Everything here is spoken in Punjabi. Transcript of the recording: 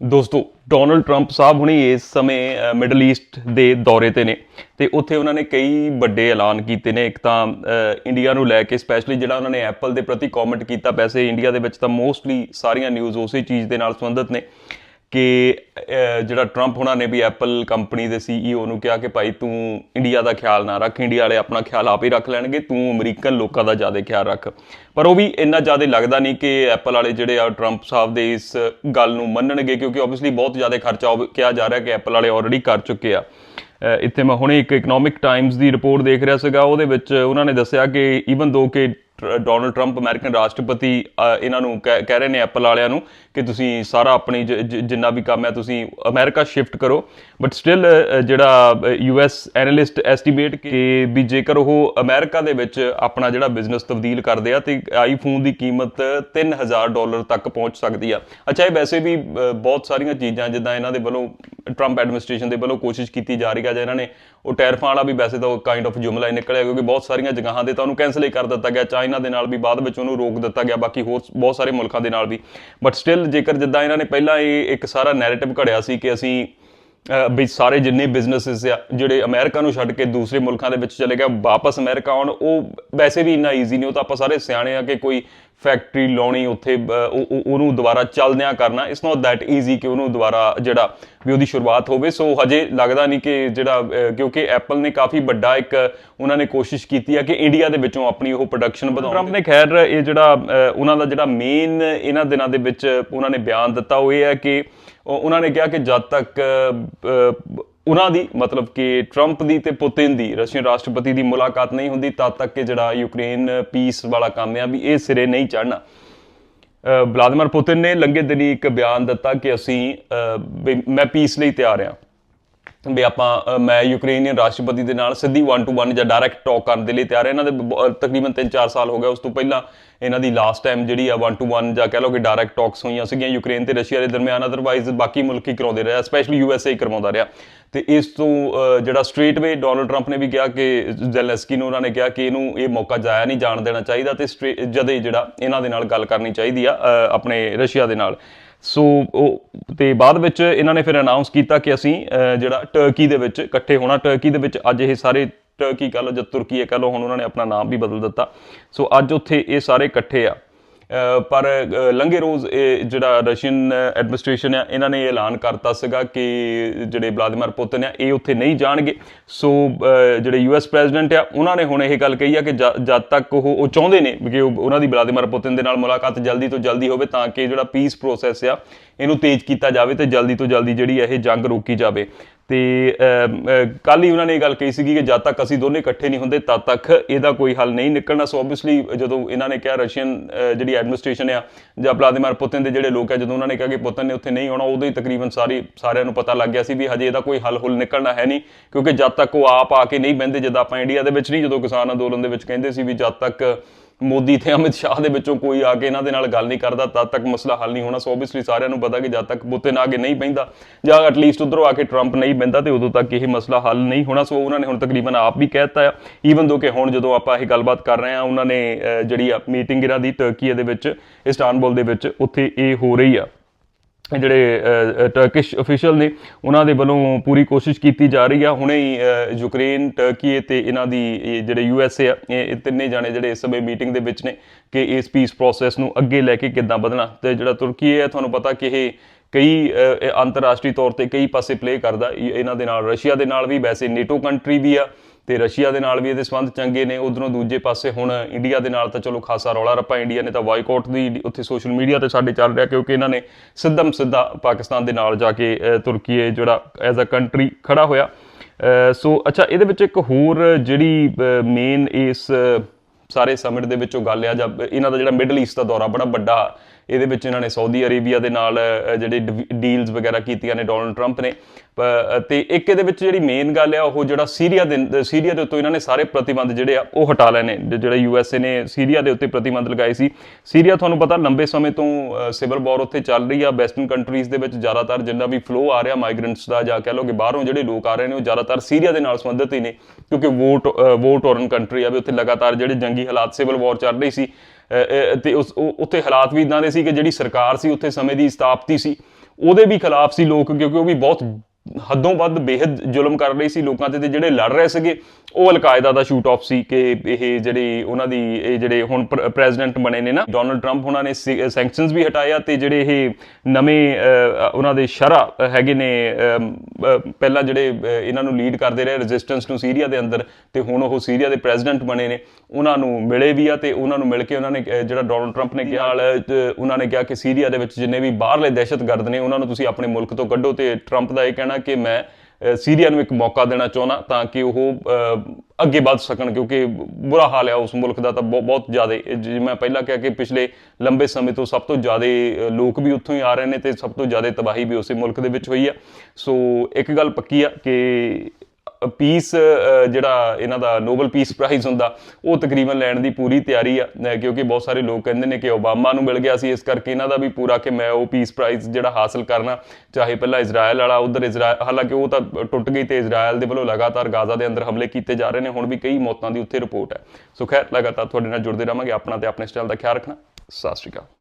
ਦੋਸਤੋ ਡੋਨਲਡ ਟਰੰਪ ਸਾਹਿਬ ਹੁਣੀ ਇਸ ਸਮੇਂ ਮਿਡਲ ਈਸਟ ਦੇ ਦੌਰੇ ਤੇ ਨੇ ਤੇ ਉੱਥੇ ਉਹਨਾਂ ਨੇ ਕਈ ਵੱਡੇ ਐਲਾਨ ਕੀਤੇ ਨੇ। ਇੱਕ ਤਾਂ ਇੰਡੀਆ ਨੂੰ ਲੈ ਕੇ ਸਪੈਸ਼ਲੀ ਜਿਹੜਾ ਉਹਨਾਂ ਨੇ ਐਪਲ ਦੇ ਪ੍ਰਤੀ ਕਮੈਂਟ ਕੀਤਾ ਵੈਸੇ ਇੰਡੀਆ ਦੇ ਵਿੱਚ ਤਾਂ ਮੋਸਟਲੀ ਸਾਰੀਆਂ ਨਿਊਜ਼ ਉਸੇ ਚੀਜ਼ ਦੇ ਨਾਲ ਸੰਬੰਧਿਤ ਨੇ। ਕਿ ਜਿਹੜਾ ਟਰੰਪ ਉਹਨਾਂ ਨੇ ਵੀ ਐਪਲ ਕੰਪਨੀ ਦੇ ਸੀਈਓ ਨੂੰ ਕਿਹਾ ਕਿ ਭਾਈ ਤੂੰ ਇੰਡੀਆ ਦਾ ਖਿਆਲ ਨਾ ਰੱਖ ਇੰਡੀਆ ਵਾਲੇ ਆਪਣਾ ਖਿਆਲ ਆਪ ਹੀ ਰੱਖ ਲੈਣਗੇ, ਤੂੰ ਅਮਰੀਕਨ ਲੋਕਾਂ ਦਾ ਜ਼ਿਆਦਾ ਖਿਆਲ ਰੱਖ। ਪਰ ਉਹ ਵੀ ਇੰਨਾ ਜ਼ਿਆਦਾ ਲੱਗਦਾ ਨਹੀਂ ਕਿ ਐਪਲ ਵਾਲੇ ਜਿਹੜੇ ਆ ਟਰੰਪ ਸਾਹਿਬ ਦੇ ਇਸ ਗੱਲ ਨੂੰ ਮੰਨਣਗੇ, ਕਿਉਂਕਿ ਆਬਵੀਅਸਲੀ ਬਹੁਤ ਜ਼ਿਆਦਾ ਖਰਚਾ ਉਹ ਕਿਹਾ ਜਾ ਰਿਹਾ ਕਿ ਐਪਲ ਵਾਲੇ ਆਲਰੇਡੀ ਕਰ ਚੁੱਕੇ ਆ। ਇੱਥੇ ਮੈਂ ਹੁਣੇ ਇੱਕ ਇਕਨੋਮਿਕ ਟਾਈਮਸ ਦੀ ਰਿਪੋਰਟ ਦੇਖ ਰਿਹਾ ਸੀਗਾ, ਉਹਦੇ ਵਿੱਚ ਉਹਨਾਂ ਨੇ ਦੱਸਿਆ ਕਿ ਈਵਨ ਦੋ ਕਿ ਟਰ- ਡੋਨਲਡ ਟਰੰਪ ਅਮਰੀਕਨ ਰਾਸ਼ਟਰਪਤੀ ਇਹਨਾਂ ਨੂੰ ਕਹਿ ਕਹਿ ਰਹੇ ਨੇ ਐਪਲ ਵਾਲਿਆਂ ਨੂੰ ਕਿ ਤੁਸੀਂ ਸਾਰਾ ਆਪਣੀ ਜ- ਜਿੰਨਾ ਵੀ ਕੰਮ ਹੈ ਤੁਸੀਂ ਅਮਰੀਕਾ ਸ਼ਿਫਟ ਕਰੋ। ਬਟ ਸਟਿਲ ਜਿਹੜਾ ਯੂਐਸ ਐਨਾਲਿਸਟ ਐਸਟੀਮੇਟ ਕਿ ਵੀ ਜੇਕਰ ਉਹ ਅਮਰੀਕਾ ਦੇ ਵਿੱਚ ਆਪਣਾ ਜਿਹੜਾ ਬਿਜ਼ਨਸ ਤਬਦੀਲ ਕਰਦੇ ਆ ਤੇ ਆਈਫੋਨ ਦੀ ਕੀਮਤ 3000 ਡਾਲਰ ਤੱਕ ਪਹੁੰਚ ਸਕਦੀ ਆ। ਅੱਛਾ ਇਹ ਵੈਸੇ ਵੀ ਅ, ਬਹੁਤ ਸਾਰੀਆਂ ਚੀਜ਼ਾਂ ਜਿੱਦਾਂ ਇਹਨਾਂ ਦੇ ਵੱਲੋਂ ਟਰੰਪ ਐਡਮਿਨਿਸਟ੍ਰੇਸ਼ਨ ਦੇ ਵੱਲੋਂ ਕੋਸ਼ਿਸ਼ ਕੀਤੀ ਜਾ ਰਹੀ ਹੈ ਜਾਂ ਇਹਨਾਂ ਨੇ ਉਹ ਟੈਰਫਾਂ ਵਾਲਾ ਵੀ ਵੈਸੇ ਤਾਂ ਉਹ ਕਾਈਂਡ ਆਫ ਜੁਮਲਾ ਹੀ ਨਿਕਲਿਆ, ਕਿਉਂਕਿ ਬਹੁਤ ਸਾਰੀਆਂ ਜਗ੍ਹਾਵਾਂ 'ਤੇ ਤਾਂ ਉਹਨੂੰ ਕੈਨਸਲ ਹੀ ਕਰ ਦਿੱਤਾ ਗਿਆ, ਚਾਈਨਾ ਦੇ ਨਾਲ ਵੀ ਬਾਅਦ ਵਿੱਚ ਉਹਨੂੰ ਰੋਕ ਦਿੱਤਾ ਗਿਆ, ਬਾਕੀ ਹੋਰ ਬਹੁਤ ਸਾਰੇ ਮੁਲਕਾਂ ਦੇ ਨਾਲ ਵੀ। ਬਟ ਸਟਿਲ ਜੇਕਰ ਜਿੱਦਾਂ ਇਹਨਾਂ ਨੇ ਪਹਿਲਾਂ ਇਹ ਇੱਕ ਸਾਰਾ ਨੈਰੇਟਿਵ ਘੜਿਆ ਸੀ ਕਿ ਅਸੀਂ, ਅਹ, ਵੀ ਸਾਰੇ ਜਿੰਨੇ ਬਿਜ਼ਨੈਸਸ ਆ, ਜਿਹੜੇ ਅਮਰੀਕਾ ਨੂੰ ਛੱਡ ਕੇ ਦੂਸਰੇ ਮੁਲਕਾਂ ਦੇ ਵਿੱਚ ਚਲੇ ਗਏ, ਵਾਪਸ ਅਮਰੀਕਾ ਆਉਣ, ਉਹ ਵੈਸੇ ਵੀ ਇੰਨਾ ਈਜ਼ੀ ਨਹੀਂ, ਉਹ ਤਾਂ ਆਪਾਂ ਸਾਰੇ ਸਿਆਣੇ ਆ ਕਿ ਕੋਈ ਫੈਕਟਰੀ ਲਾਉਣੀ ਉੱਥੇ ਉਹਨੂੰ ਦੁਬਾਰਾ ਚੱਲਦਿਆਂ ਕਰਨਾ ਇਟਸ ਨਾਟ ਦੈਟ ਈਜ਼ੀ ਕਿ ਉਹਨੂੰ ਦੁਬਾਰਾ ਜਿਹੜਾ ਵੀ ਉਹਦੀ ਸ਼ੁਰੂਆਤ ਹੋਵੇ। ਸੋ ਹਜੇ ਲੱਗਦਾ ਨਹੀਂ ਕਿ ਜਿਹੜਾ ਕਿਉਂਕਿ ਐਪਲ ਨੇ ਕਾਫੀ ਵੱਡਾ ਇੱਕ ਉਹਨਾਂ ਨੇ ਕੋਸ਼ਿਸ਼ ਕੀਤੀ ਹੈ ਕਿ ਇੰਡੀਆ ਦੇ ਵਿੱਚੋਂ ਆਪਣੀ ਉਹ ਪ੍ਰੋਡਕਸ਼ਨ ਵਧਾਉਣ ਟਰੰਪ ਨੇ ਖੈਰ ਇਹ ਜਿਹੜਾ ਉਹਨਾਂ ਦਾ ਜਿਹੜਾ ਮੇਨ ਇਹਨਾਂ ਦਿਨਾਂ ਦੇ ਵਿੱਚ ਉਹਨਾਂ ਨੇ ਬਿਆਨ ਦਿੱਤਾ ਉਹ ਇਹ ਹੈ ਕਿ ਉਹ- ਉਹਨਾਂ ਨੇ ਕਿਹਾ ਕਿ ਜਦ ਤੱਕ ਉਹਨਾਂ ਦੀ, ਮਤਲਬ ਕਿ ਟਰੰਪ ਦੀ ਤੇ ਪੁਤਿਨ ਦੀ, ਰਸ਼ੀਅਨ ਰਾਸ਼ਟਰਪਤੀ ਦੀ ਮੁਲਾਕਾਤ ਨਹੀਂ ਹੁੰਦੀ, ਤਦ ਤੱਕ ਕਿ ਜਿਹੜਾ ਯੂਕਰੇਨ ਪੀਸ ਵਾਲਾ ਕੰਮ ਆ ਵੀ ਇਹ ਸਿਰੇ ਨਹੀਂ ਚੜਨਾ ਵਲਾਦੀਮਿਰ ਪੁਤਿਨ ਨੇ ਲੰਗੇ ਦਿਨੀ ਇੱਕ ਬਿਆਨ ਦਿੱਤਾ ਕਿ ਅਸੀਂ ਮੈਂ ਪੀਸ ਲਈ ਤਿਆਰ ਹਾਂ। ਵੀ ਆਪਾਂ ਮੈਂ ਯੂਕਰੇਨੀਅਨ ਰਾਸ਼ਟਰਪਤੀ ਦੇ ਨਾਲ ਸਿੱਧੀ 1 ਟੂ 1 ਜਾਂ ਡਾਇਰੈਕਟ ਟਾਕ ਕਰਨ ਦੇ ਲਈ ਤਿਆਰ ਹਾਂ। ਇਹਨਾਂ ਦੇ ਬ- ਤਕਰੀਬਨ 3-4 ਸਾਲ ਹੋ ਗਏ। ਉਸ ਤੋਂ ਪਹਿਲਾਂ ਇਹਨਾਂ ਦੀ ਲਾਸਟ ਟਾਈਮ ਜਿਹੜੀ ਆ 1 ਟੂ 1 ਜਾਂ ਕਹਿ ਲਓ ਕਿ ਡਾਇਰੈਕਟ ਟਾਕਸ ਹੋਈਆਂ ਸੀਗੀਆਂ ਯੂਕਰੇਨ ਤੇ ਰਸ਼ੀਆ ਦੇ ਦਰਮਿਆਨ। ਅਦਰਵਾਈਜ਼ ਬਾਕੀ ਮੁਲਕ ਹੀ ਕਰਾਉਂਦੇ ਰਿਹਾ। ਸਪੈਸ਼ਲੀ ਯੂਐਸਏ ਕਰਵਾਉਂਦਾ ਰਿਹਾ। ਤੇ ਇਸ ਤੋਂ ਜਿਹੜਾ ਸਟ੍ਰੇਟਵੇ ਡੋਨਲਡ ਟਰੰਪ ਨੇ ਵੀ ਕਿਹਾ ਕਿ ਜ਼ੈਲੈਂਸਕੀ ਨੂੰ ਉਹਨਾਂ ਨੇ ਕਿਹਾ ਕਿ ਇਹਨੂੰ ਇਹ ਮੌਕਾ ਜਾਇਆ ਨਹੀਂ ਜਾਣ ਦੇਣਾ ਚਾਹੀਦਾ ਤੇ straight- ਜਦੇ ਜਿਹੜਾ ਇਹਨਾਂ ਦੇ ਨਾਲ ਗੱਲ ਕਰਨੀ ਚਾਹੀਦੀ ਆ ਆਪਣੇ ਰਸ਼ੀਆ ਦੇ ਨਾਲ। ਸੋ ਉਹ, ਤੇ ਬਾਅਦ ਵਿੱਚ ਇਹਨਾਂ ਨੇ ਫਿਰ ਅਨਾਉਂਸ ਕੀਤਾ ਕਿ ਅਸੀਂ ਜਿਹੜਾ ਟਰਕੀ ਦੇ ਵਿੱਚ ਇਕੱਠੇ ਹੋਣਾ ਟਰਕੀ ਦੇ ਵਿੱਚ ਅੱਜ ਇਹ ਸਾਰੇ ਟਰਕੀ ਕਹ ਲਓ ਜਾਂ ਤੁਰਕੀ ਕਹ ਲਓ, ਹੁਣ ਉਹਨਾਂ ਨੇ ਆਪਣਾ ਨਾਮ ਵੀ ਬਦਲ ਦਿੱਤਾ। ਸੋ ਅੱਜ ਉੱਥੇ ਇਹ ਸਾਰੇ ਇਕੱਠੇ ਆ। ਪਰ ਲੰਘੇ ਰੋਜ਼ ਇਹ ਜਿਹੜਾ ਰਸ਼ੀਅਨ ਐਡਮਿਨਿਸਟ੍ਰੇਸ਼ਨ ਆ ਇਹਨਾਂ ਨੇ ਇਹ ਐਲਾਨ ਕਰਤਾ ਸੀਗਾ ਕਿ ਜਿਹੜੇ ਵਲਾਦੀਮਿਰ ਪੁਤਿਨ ਆ ਇਹ ਉੱਥੇ ਨਹੀਂ ਜਾਣਗੇ। ਸੋ ਅ, ਜਿਹੜੇ ਯੂਐਸ ਪ੍ਰੈਜ਼ੀਡੈਂਟ ਆ ਉਹਨਾਂ ਨੇ ਹੁਣ ਇਹ ਗੱਲ ਕਹੀ ਆ ਕਿ ਜਦ ਤੱਕ ਉਹ ਉਹ ਚਾਹੁੰਦੇ ਨੇ ਕਿ ਉਹਨਾਂ ਦੀ ਵਲਾਦੀਮਿਰ ਪੁਤਿਨ ਦੇ ਨਾਲ ਮੁਲਾਕਾਤ ਜਲਦੀ ਤੋਂ ਜਲਦੀ ਹੋਵੇ ਤਾਂ ਕਿ ਜਿਹੜਾ ਪੀਸ ਪ੍ਰੋਸੈਸ ਆ ਇਹਨੂੰ ਤੇਜ਼ ਕੀਤਾ ਜਾਵੇ ਤੇ ਜਲਦੀ ਤੋਂ ਜਲਦੀ ਜਿਹੜੀ ਇਹ ਜੰਗ ਰੋਕੀ ਜਾਵੇ। ਤੇ ਕੱਲ ਹੀ ਉਹਨਾਂ ਨੇ ਇਹ ਗੱਲ ਕਹੀ ਸੀਗੀ ਕਿ ਜਦ ਤੱਕ ਅਸੀਂ ਦੋਨੇ ਇਕੱਠੇ ਨਹੀਂ ਹੁੰਦੇ, ਤਦ ਤੱਕ ਇਹਦਾ ਕੋਈ ਹੱਲ ਨਹੀਂ ਨਿਕਲਣਾ। ਸੋ ਆਬਵੀਅਸਲੀ ਜਦੋਂ ਇਹਨਾਂ ਨੇ ਕਿਹਾ ਰਸ਼ੀਅਨ ਜਿਹੜੀ ਐਡਮਿਨਿਸਟ੍ਰੇਸ਼ਨ ਆ, ਜਾਂ ਵਲਾਦੀਮਿਰ ਪੁਤਿਨ ਦੇ ਜਿਹੜੇ ਲੋਕ ਆ, ਜਦੋਂ ਉਹਨਾਂ ਨੇ ਕਿਹਾ ਕਿ ਪੁਤਿਨ ਨੇ ਉੱਥੇ ਨਹੀਂ ਆਉਣਾ, ਉਦੋਂ ਹੀ ਤਕਰੀਬਨ ਸਾਰੀ, ਸਾਰਿਆਂ ਨੂੰ ਪਤਾ ਲੱਗ ਗਿਆ ਸੀ ਵੀ ਹਜੇ ਇਹਦਾ ਕੋਈ ਹੱਲ ਹੁੱਲ ਨਿਕਲਣਾ ਹੈ ਨਹੀਂ, ਕਿਉਂਕਿ ਜਦ ਤੱਕ ਉਹ ਆਪ ਆ ਕੇ ਨਹੀਂ ਬਹਿੰਦੇ, ਜਦ ਆਪਾਂ ਇੰਡੀਆ ਦੇ ਵਿੱਚ ਨਹੀਂ, ਜਦੋਂ ਕਿਸਾਨ ਅੰਦੋਲਨ ਦੇ ਵਿੱਚ ਕਹਿੰਦੇ ਸੀ ਵੀ ਜਦ ਤੱਕ ਮੋਦੀ ਤੇ ਅਮਿਤ ਸ਼ਾਹ ਦੇ ਵਿੱਚੋਂ ਕੋਈ ਆ ਕੇ ਇਹਨਾਂ ਦੇ ਨਾਲ ਗੱਲ ਨਹੀਂ ਕਰਦਾ, ਤਦ ਤੱਕ ਮਸਲਾ ਹੱਲ ਨਹੀਂ ਹੋਣਾ, ਸੋ ਆਬਵੀਅਸਲੀ ਸਾਰਿਆਂ ਨੂੰ ਪਤਾ ਕਿ ਜਦ ਤੱਕ ਪੁਤਿਨ ਆ ਕੇ ਨਹੀਂ ਪੈਂਦਾ, ਜਾਂ ਐਟਲੀਸਟ ਉਧਰੋਂ ਆ ਕੇ ਟਰੰਪ ਨਹੀਂ ਪੈਂਦਾ ਤੇ ਉਦੋਂ ਤੱਕ ਇਹ ਮਸਲਾ ਹੱਲ ਨਹੀਂ ਹੋਣਾ, ਸੋ ਉਹਨਾਂ ਨੇ ਹੁਣ ਤਕਰੀਬਨ ਆਪ ਵੀ ਕਹਿਤਾ ਹੈ ਈਵਨ ਦੋ ਕਿ ਹੁਣ ਜਦੋਂ ਆਪਾਂ ਇਹ ਗੱਲਬਾਤ ਕਰ ਰਹੇ ਹਾਂ, ਉਹਨਾਂ ਨੇ ਜਿਹੜੀ ਆ ਮੀਟਿੰਗ ਇਹਨਾਂ ਦੀ ਟਰਕੀ ਦੇ ਵਿੱਚ ਇਸਤਾਨਬੁਲ ਦੇ ਵਿੱਚ, ਉੱਥੇ ਇਹ ਹੋ ਰਹੀ ਆ। ਜਿਹੜੇ ਟਰਕਿਸ਼ ਅਫੀਸ਼ੀਅਲ ਨੇ, ਉਹਨਾਂ ਦੇ ਵੱਲੋਂ ਪੂਰੀ ਕੋਸ਼ਿਸ਼ ਕੀਤੀ ਜਾ ਰਹੀ ਆ। ਹੁਣੇ ਹੀ ਯੂਕਰੇਨ ਟਰਕੀ ਤੇ ਇਹਨਾਂ ਦੀ, ਇਹ ਜਿਹੜੇ ਯੂਐਸਏ ਆ, ਇਹ ਤਿੰਨੇ ਜਾਣੇ ਜਿਹੜੇ ਇਸ ਸਮੇਂ ਮੀਟਿੰਗ ਦੇ ਵਿੱਚ ਨੇ ਕਿ ਇਸ ਪੀਸ ਪ੍ਰੋਸੈਸ ਨੂੰ ਅੱਗੇ ਲੈ ਕੇ ਕਿੱਦਾਂ ਵਧਣਾ। ਤੇ ਜਿਹੜਾ ਤੁਰਕੀ ਹੈ, ਤੁਹਾਨੂੰ ਪਤਾ ਕਿ ਇਹ ਕਈ ਅੰਤਰਰਾਸ਼ਟਰੀ ਤੌਰ ਤੇ ਕਈ ਪਾਸੇ ਪਲੇ ਕਰਦਾ। ਇਹਨਾਂ ਦੇ ਨਾਲ ਰਸ਼ੀਆ ਦੇ ਨਾਲ ਵੀ, ਵੈਸੇ ਨੇਟੋ ਕੰਟਰੀ ਵੀ ਆ। ਤੇ ਰਸ਼ੀਆ ਦੇ ਨਾਲ ਵੀ ਇਹਦੇ ਸੰਬੰਧ ਚੰਗੇ ਨੇ। ਉਧਰੋਂ ਦੂਜੇ ਪਾਸੇ ਹੁਣ ਇੰਡੀਆ ਦੇ ਨਾਲ ਤਾਂ ਚਲੋ ਖਾਸਾ ਰੌਲਾ ਰੱਪਾ। ਇੰਡੀਆ ਨੇ ਤਾਂ ਬਾਈਕਾਟ ਦੀ ਉੱਥੇ ਸੋਸ਼ਲ ਮੀਡੀਆ ਤੇ ਸਾਡੇ ਚੱਲ ਰਿਹਾ ਕਿਉਂਕਿ ਇਹਨਾਂ ਨੇ ਸਿੱਧਮ ਸਿੱਧਾ ਪਾਕਿਸਤਾਨ ਦੇ ਨਾਲ ਜਾ ਕੇ ਤੁਰਕੀ ਜਿਹੜਾ ਐਜ਼ ਅ ਕੰਟਰੀ ਖੜਾ ਹੋਇਆ। ਸੋ ਅੱਛਾ, ਇਹਦੇ ਵਿੱਚ ਇੱਕ ਹੋਰ ਜਿਹੜੀ ਮੇਨ ਇਸ ਸਾਰੇ ਸਮਿਟ ਦੇ ਵਿੱਚੋਂ ਗੱਲ ਆ ਜਾਂ ਇਹਨਾਂ ਦਾ ਜਿਹੜਾ ਮਿਡਲ ਈਸਟ ਦਾ ਦੌਰਾ ਬੜਾ ਵੱਡਾ ਇਹਦੇ ਵਿੱਚ ਇਹਨਾਂ ਨੇ ਸਾਊਦੀ ਅਰੇਬੀਆ ਦੇ ਨਾਲ ਜਿਹੜੇ ਡੀਲਸ ਵਗੈਰਾ ਕੀਤੀਆਂ ਨੇ ਡੋਨਲਡ ਟਰੰਪ ਨੇ। ਪ- ਤੇ ਇੱਕ ਇਹਦੇ ਵਿੱਚ ਜਿਹੜੀ ਮੇਨ ਗੱਲ ਆ, ਉਹ ਜਿਹੜਾ ਸੀਰੀਆ ਦੇ ਸੀਰੀਆ ਦੇ ਉੱਤੇ ਇਹਨਾਂ ਨੇ ਸਾਰੇ ਪ੍ਰਤੀਬੰਧ ਜਿਹੜੇ ਆ, ਉਹ ਹਟਾ ਲਏ ਨੇ। ਜ- ਜਿਹੜੇ ਯੂਐਸਏ ਨੇ ਸੀਰੀਆ ਦੇ ਉੱਤੇ ਪ੍ਰਤੀਬੰਧ ਲਗਾਏ ਸੀ। ਸੀਰੀਆ ਤੁਹਾਨੂੰ ਪਤਾ ਲੰਬੇ ਸਮੇਂ ਤੋਂ ਸਿਵਲ ਵਾਰ ਉੱਥੇ ਚੱਲ ਰਹੀ ਆ। ਵੈਸਟਰਨ ਕੰਟਰੀਜ਼ ਦੇ ਵਿੱਚ ਜ਼ਿਆਦਾਤਰ ਜਿੰਨਾ ਵੀ ਫਲੋ ਆ ਰਿਹਾ ਮਾਈਗ੍ਰੈਂਟਸ ਦਾ ਜਾਂ ਕਹਿ ਲਓ ਕਿ ਬਾਹਰੋਂ ਜਿਹੜੇ ਲੋਕ ਆ ਰਹੇ ਨੇ, ਉਹ ਜ਼ਿਆਦਾਤਰ ਸੀਰੀਆ ਦੇ ਨਾਲ ਸੰਬੰਧਿਤ ਹੀ ਨੇ। ਕਿਉਂਕਿ ਵੋਟ ਵੋਟ ਔਰਨ ਕੰਟਰੀ ਆ ਵੀ ਉੱਥੇ ਲਗਾਤਾਰ ਜਿਹੜੇ ਜੰਗੀ ਹਾਲਾਤ ਸਿਵਲ ਵਾਰ ਚੱਲ ਰਹੀ ਸੀ। ਤੇ ਉਸ ਉੱਥੇ ਹਾਲਾਤ ਵੀ ਇਦਾਂ ਦੇ ਸੀ ਕਿ ਜਿਹੜੀ ਸਰਕਾਰ ਸੀ, ਉੱਥੇ ਸਮੇਂ ਦੀ ਸਥਾਪਤੀ ਸੀ। ਉਹਦੇ ਵੀ ਖਿਲਾਫ ਸੀ ਲੋਕ, ਕਿਉਂਕਿ ਉਹ ਵੀ ਬਹੁਤ ਹੱਦੋਂ ਵੱਧ ਬੇਹੱਦ ਜ਼ੁਲਮ ਕਰ ਰਹੀ ਸੀ ਲੋਕਾਂ ਤੇ ਤੇ ਜਿਹੜੇ ਲੜ ਰਹੇ ਸੀਗੇ ਉਹ ਅਲਕਾਇਦਾ ਦਾ ਸ਼ੂਟ ਆਫ ਸੀ ਕਿ ਇਹ ਜਿਹੜੇ ਉਹਨਾਂ ਦੀ, ਇਹ ਜਿਹੜੇ ਹੁਣ ਪ੍ਰੈਜ਼ੀਡੈਂਟ ਬਣੇ ਨੇ ਨਾ ਡੋਨਲਡ ਟਰੰਪ ਉਹਨਾਂ ਨੇ ਸੈਂਕਸ਼ਨਸ ਵੀ ਹਟਾਇਆ ਤੇ ਜਿਹੜੇ ਇਹ ਨਵੇਂ ਉਹਨਾਂ ਦੇ ਸ਼ਰਾ ਹੈਗੇ ਨੇ ਪਹਿਲਾਂ ਜਿਹੜੇ ਇਹਨਾਂ ਨੂੰ ਲੀਡ ਕਰਦੇ ਰਹੇ ਰੈਜ਼ਿਸਟੈਂਸ ਨੂੰ ਸੀਰੀਆ ਦੇ ਅੰਦਰ ਤੇ ਹੁਣ ਉਹ ਸੀਰੀਆ ਦੇ ਪ੍ਰੈਜ਼ੀਡੈਂਟ ਬਣੇ ਨੇ, ਉਹਨਾਂ ਨੂੰ ਮਿਲੇ ਵੀ ਆ ਤੇ ਉਹਨਾਂ ਨੂੰ ਮਿਲ ਕੇ ਉਹਨਾਂ ਨੇ ਜਿਹੜਾ ਡੋਨਲਡ ਟਰੰਪ ਨੇ ਕਿਹਾ ਉਹਨਾਂ ਨੇ ਕਿਹਾ ਕਿ ਸੀਰੀਆ ਦੇ ਵਿੱਚ ਜਿੰਨੇ ਵੀ ਬਾਹਰਲੇ ਦਹਿਸ਼ਤਗਰਦ ਨੇ, ਉਹਨਾਂ ਨੂੰ ਤੁਸੀਂ ਆਪਣੇ ਮੁਲਕ ਤੋਂ ਕੱਢੋ ਤੇ ਟਰੰਪ ਦਾ ਇਹ ਕਹਿਣਾ ਕਿ ਮੈਂ ਸੀਰੀਆ ਨੂੰ ਇੱਕ ਮੌਕਾ ਦੇਣਾ ਚਾਹੁੰਦਾ ਤਾਂ ਕਿ ਉਹ ਅੱਗੇ ਵੱਧ ਸਕਣ, ਕਿਉਂਕਿ ਬੁਰਾ ਹਾਲ ਹੈ ਉਸ ਮੁਲਕ ਦਾ ਤਾਂ ਬਹੁ- ਬਹੁਤ ਜ਼ਿਆਦਾ। ਜਿਵੇਂ ਮੈਂ ਪਹਿਲਾਂ ਕਿਹਾ ਕਿ ਪਿਛਲੇ ਲੰਬੇ ਸਮੇਂ ਤੋਂ ਸਭ ਤੋਂ ਜ਼ਿਆਦਾ ਲੋਕ ਵੀ ਉੱਥੋਂ ਹੀ ਆ ਰਹੇ ਨੇ ਤੇ ਸਭ ਤੋਂ ਜ਼ਿਆਦਾ ਤਬਾਹੀ ਵੀ ਉਸੇ ਮੁਲਕ ਦੇ ਵਿੱਚ ਹੋਈ ਆ। ਸੋ ਇੱਕ ਗੱਲ ਪੱਕੀ ਆ ਕਿ ਪੀਸ ਜਿਹੜਾ ਇਹਨਾਂ ਦਾ ਨੋਬਲ ਪੀਸ ਪ੍ਰਾਈਜ਼ ਹੁੰਦਾ, ਉਹ ਤਕਰੀਬਨ ਲੈਣ ਦੀ ਪੂਰੀ ਤਿਆਰੀ ਆ ਕਿਉਂਕਿ ਬਹੁਤ ਸਾਰੇ ਲੋਕ ਕਹਿੰਦੇ ਨੇ ਕਿ ਓਬਾਮਾ ਨੂੰ ਮਿਲ ਗਿਆ ਸੀ, ਇਸ ਕਰਕੇ ਇਹਨਾਂ ਦਾ ਵੀ ਪੂਰਾ ਕਿ ਮੈਂ ਉਹ ਪੀਸ ਪ੍ਰਾਈਜ਼ ਜਿਹੜਾ ਹਾਸਲ ਕਰਨਾ, ਚਾਹੇ ਪਹਿਲਾਂ ਇਜ਼ਰਾਈਲ ਵਾਲਾ, ਉਧਰ ਇਜ਼ਰਾਈਲ ਹਾਲਾਂਕਿ ਉਹ ਤਾਂ ਟੁੱਟ ਗਈ ਤੇ ਇਜ਼ਰਾਈਲ ਦੇ ਵੱਲੋਂ ਲਗਾਤਾਰ ਗਾਜ਼ਾ ਦੇ ਅੰਦਰ ਹਮਲੇ ਕੀਤੇ ਜਾ ਰਹੇ ਨੇ, ਹੁਣ ਵੀ ਕਈ ਮੌਤਾਂ ਦੀ ਉੱਥੇ ਰਿਪੋਰਟ ਹੈ। ਸੋ ਖੈਰ, ਲਗਾਤਾਰ ਤੁਹਾਡੇ ਨਾਲ ਜੁੜਦੇ ਰਹਾਂਗੇ, ਆਪਣਾ ਤੇ ਆਪਣੇ ਸਟਾਈਲ ਦਾ ਖਿਆਲ ਰੱਖਣਾ। ਸਤਿ ਸ਼੍ਰੀ ਅਕਾਲ।